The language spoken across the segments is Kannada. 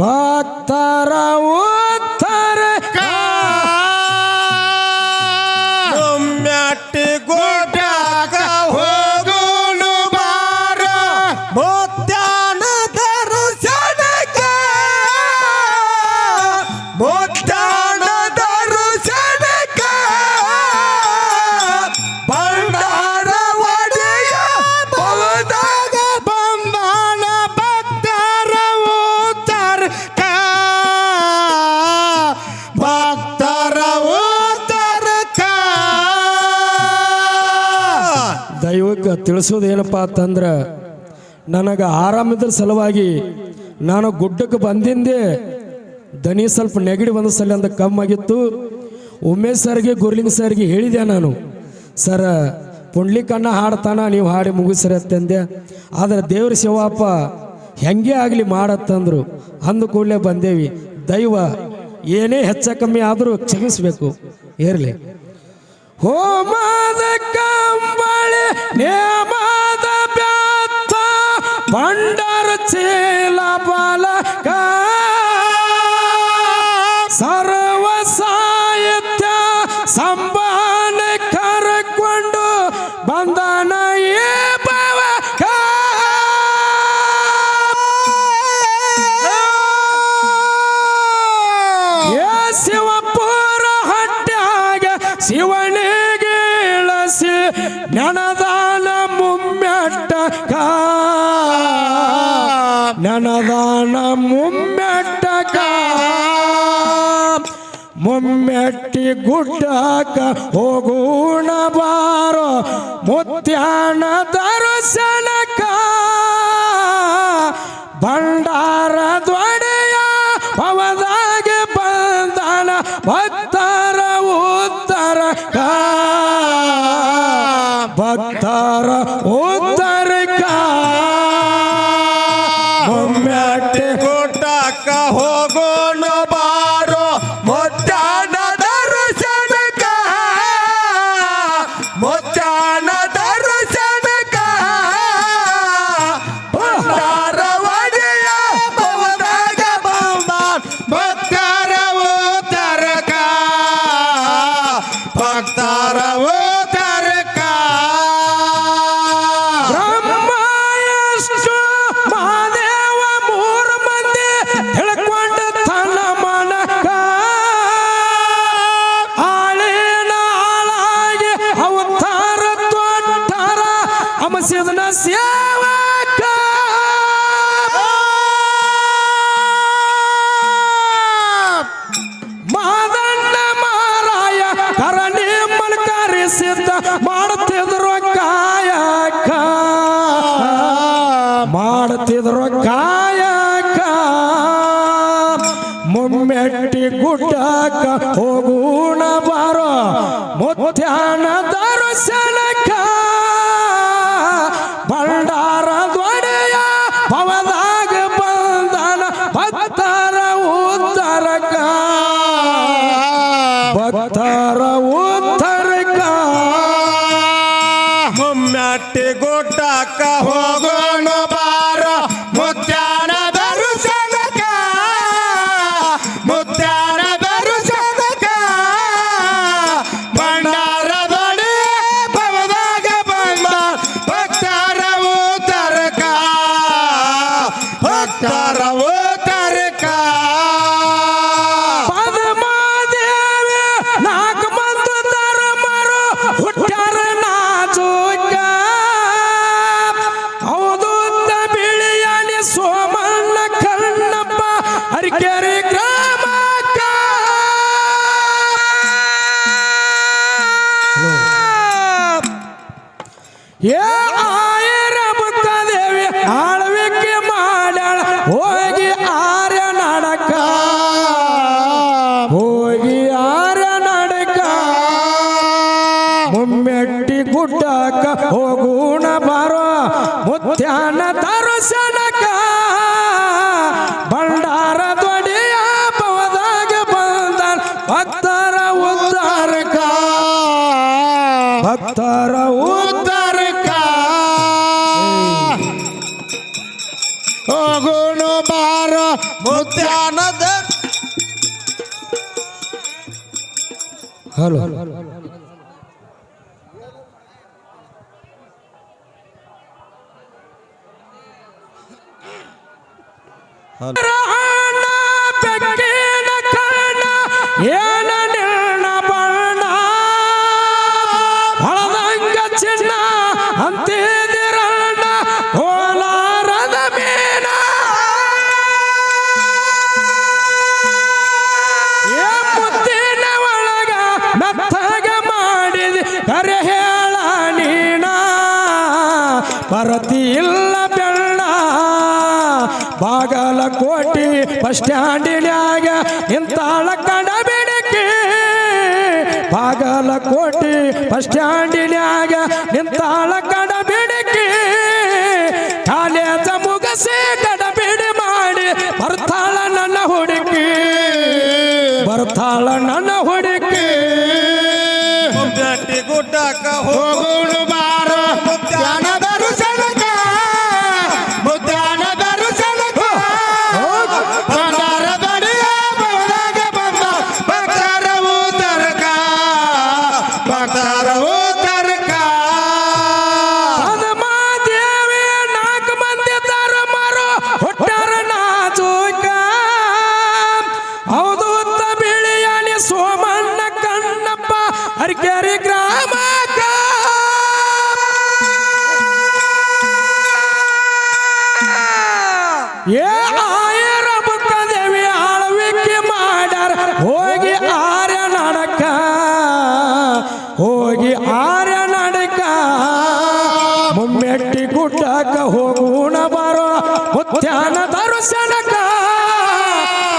ಭಕ್ತರ ದೈವಕ್ಕೆ ತಿಳಿಸೋದು ಏನಪ್ಪ ಅಂತಂದ್ರೆ, ನನಗೆ ಆರಾಮಿದ್ರ ಸಲುವಾಗಿ ನಾನು ಗುಡ್ಡಕ್ಕೆ ಬಂದಿಂದೆ ದನಿ ಸ್ವಲ್ಪ ನೆಗಡಿ ಬಂದ ಸಲ ಅಂತ ಕಮ್ಮಾಗಿತ್ತು. ಉಮೇಶ್ ಸರ್ಗೆ, ಗುರ್ಲಿಂಗ್ ಸರ್ಗೆ ಹೇಳಿದೆ ನಾನು, ಸರ, ಪುಂಡ್ಲಿಕಣ್ಣ ಹಾಡ್ತಾನ, ನೀವು ಹಾಡಿ ಮುಗಿಸ್ರಿ ಅಂತಂದೆ. ಆದರೆ ದೇವ್ರ ಶಿವಪ್ಪ ಹೆಂಗೆ ಆಗಲಿ ಮಾಡತ್ತಂದ್ರು. ಅಂದ ಕೂಡಲೇ ಬಂದೇವಿ, ದೈವ, ಏನೇ ಹೆಚ್ಚ ಕಮ್ಮಿ ಆದರೂ ಕ್ಷಮಿಸಬೇಕು, ಇರಲಿ. ಹೋಮದ ಕಂಬಳಿ ನೇಮದ ಬ್ಯಾತ ಭಂಡಾರ ಚೀಲ ಬಾಲಕ. ಸರ್ವ ನನದಾನ ಮುಮ್ಮೆಟ್ಟಕ ಮುಮ್ಮೆಟ್ಟಿ ಗುಡ್ಡಕ ಹೋಗೋಣ ಬಾರೋ ಮುತ್ಯಾನ ದರ್ಶನಕ. ಭಂಡಾರ ಅಮಸಿದನ ಸೇವಕ ಮಾದಣ್ಣ ಮಾರಾಯ ಕರಣಿ ಮಲ್ಕರಿಸಿದ್ದ ಮಾಡುತ್ತಿದ್ರು ಕಾಯಕ. ಮಾಡುತ್ತಿದ್ರು ಕಾಯಕ. ಮುಮ್ಮೆಟ್ಟಿ ಗುಡ್ಡಕ ಹೋಗೋಣ ಬಾರೋ ಮುತ್ಯಾನ ದರ್ಶನಕ ಮುಮ್ಮೆಟ್ಟಿ ಗುಡ್ಡಕ ಹೋಗೋಣ ಬಾರೋ, ಮುತ್ಯಾನ ತರುಸನಕ ಭಂಡಾರ ದೊಡೆಯ ಪವದಾಗ ಬಂದ ಭಕ್ತರ ಉದ್ದಾರಕ ಭಕ್ತರ ಉದ್ದಾರಕ ಹೋಗೋಣ ಬಾರೋ, ಮುತ್ಯಾನದ. ಹಲೋ. ಹಲೋ. ಬಸ್ ಸ್ಟ್ಯಾಂಡಿನ್ಯಾಗ ನಿಂತಾಳ ಕಡ ಬಿಡಕ್ಕೆ ಬಾಗಲಕೋಟೆ ಬಸ್ ಸ್ಟ್ಯಾಂಡಿನ್ಯಾಗ ನಿಂತಾಳ ಕಡ ಬಿಡಕ್ಕೆ ಕಾಲೇಜ ಮುಗಸೆ ಕಡ ಬಿಡಿ ಮಾಡಿ ಬರ್ತಾಳ ನನ್ನ ಹುಡುಕಿ. ಬರ್ತಾಳ ನನ್ನ ಹುಡುಕಿ. ಗುಡ್ಡಕ್ಕ ಹೋಗು. ಏರ ಬುತ್ತದೇವಿ ಆಳ್ವಿಕೆ ಮಾಡ್ಯಾರ ಹೋಗಿ ಆರ್ಯ ನಾಡಕ. ಹೋಗಿ ಆರ್ಯ ನಾಡಕ. ಮುಮ್ಮೆಟ್ಟಿ ಗುಡ್ಡಕ ಹೋಗೋಣ ಬರೋ ಉದ್ಯಾನ ದರ್ಶನಕ.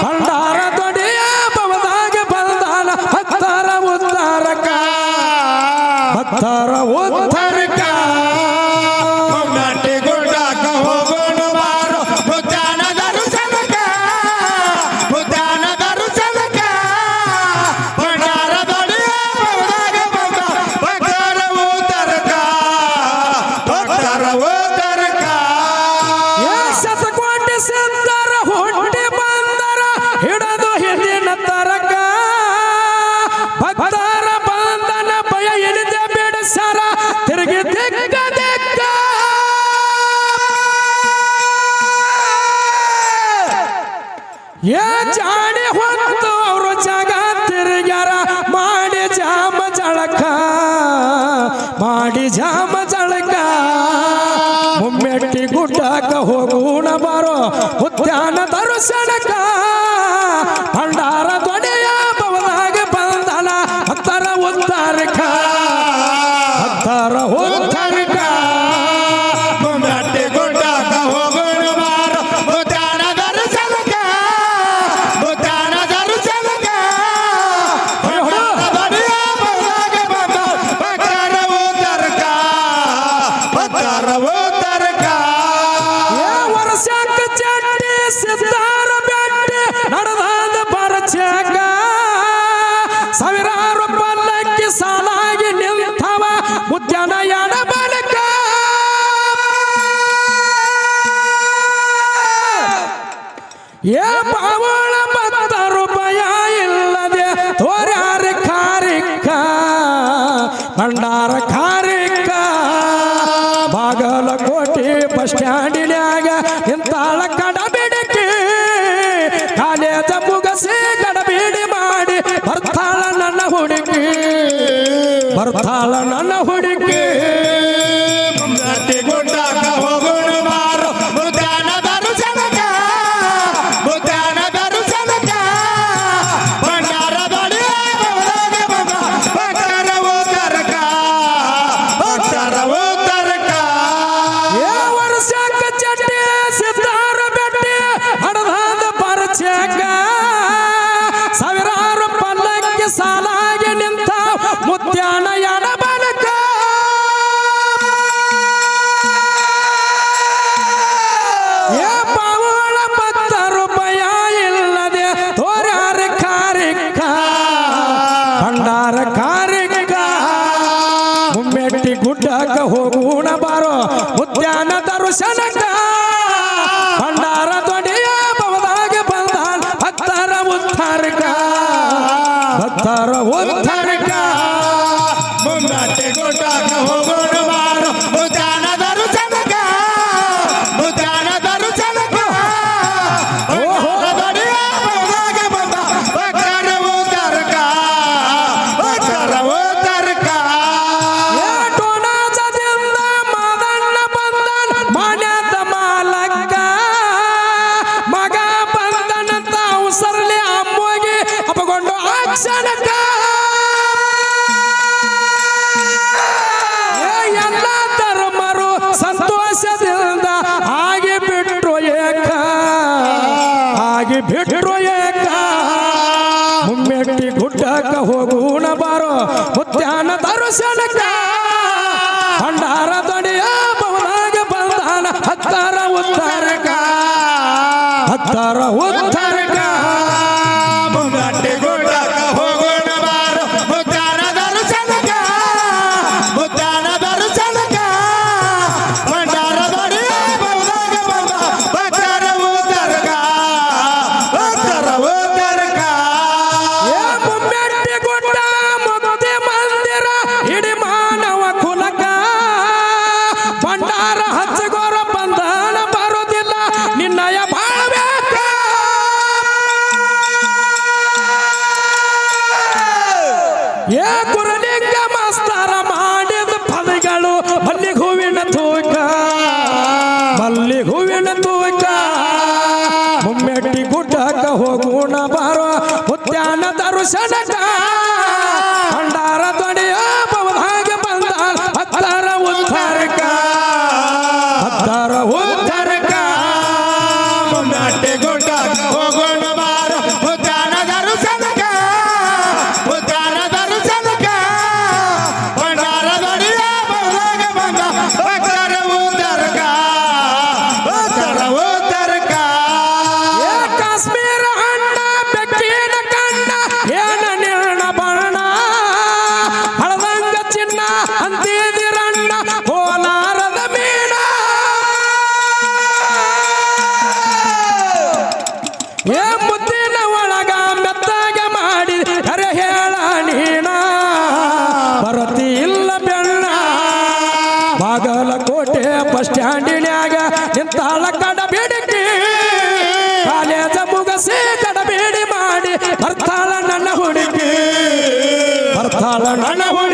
ಭಂಡಾರ ದೊಡೆಯ ಬವದಾಗ ಬಲ್ದಾನ ಹತ್ತರ ಉಣ ಬಾರೋ ಉದ್ಯಾನ ದರ್ಶನಕ ಭಂಡಾರ ಏ ಪಾವಳ ಬದ ರೂಪಾಯ ಇಲ್ಲದೆ ತೋರ್ಯಾರ ಕಾರಿಕ್ಕ ಮಂಡ ತರ ಉದ್ಧಾರಕ ಮುಂದಾಟೆ ಕೊಟ್ಟಾಗ ಹೋಗ ಸನಕ ಭಂಡಾರ ದೊಡೆಯ ಭವನಾಗ ಬಂದಾನ. ಹತ್ತಾರ ಉತ್ತಾರಕ. ಹತ್ತಾರ ಉತ್ತ ಮುಮ್ಮೆಟ್ಟಿ ಗುಡ್ಡಕ್ಕ ಹೋಗೋಣ ಬಾರೋ ಮುತ್ಯಾನ ದರ್ಶನಕ ಬಸ್ ಸ್ಟ್ಯಾಂಡಿನ್ಯಾಗ ನಿಂತಾಳ ಕಡಬೇಡಿಕೆ ಕಾಲೇಜ ಮುಗಸಿ ಕಡಬೇಡಿ ಮಾಡಿ ಬರ್ತಾಳ ನನ್ನ ಹುಡುಗಿ. ಬರ್ತಾಳ ನನ್ನ ಹುಡುಗಿ.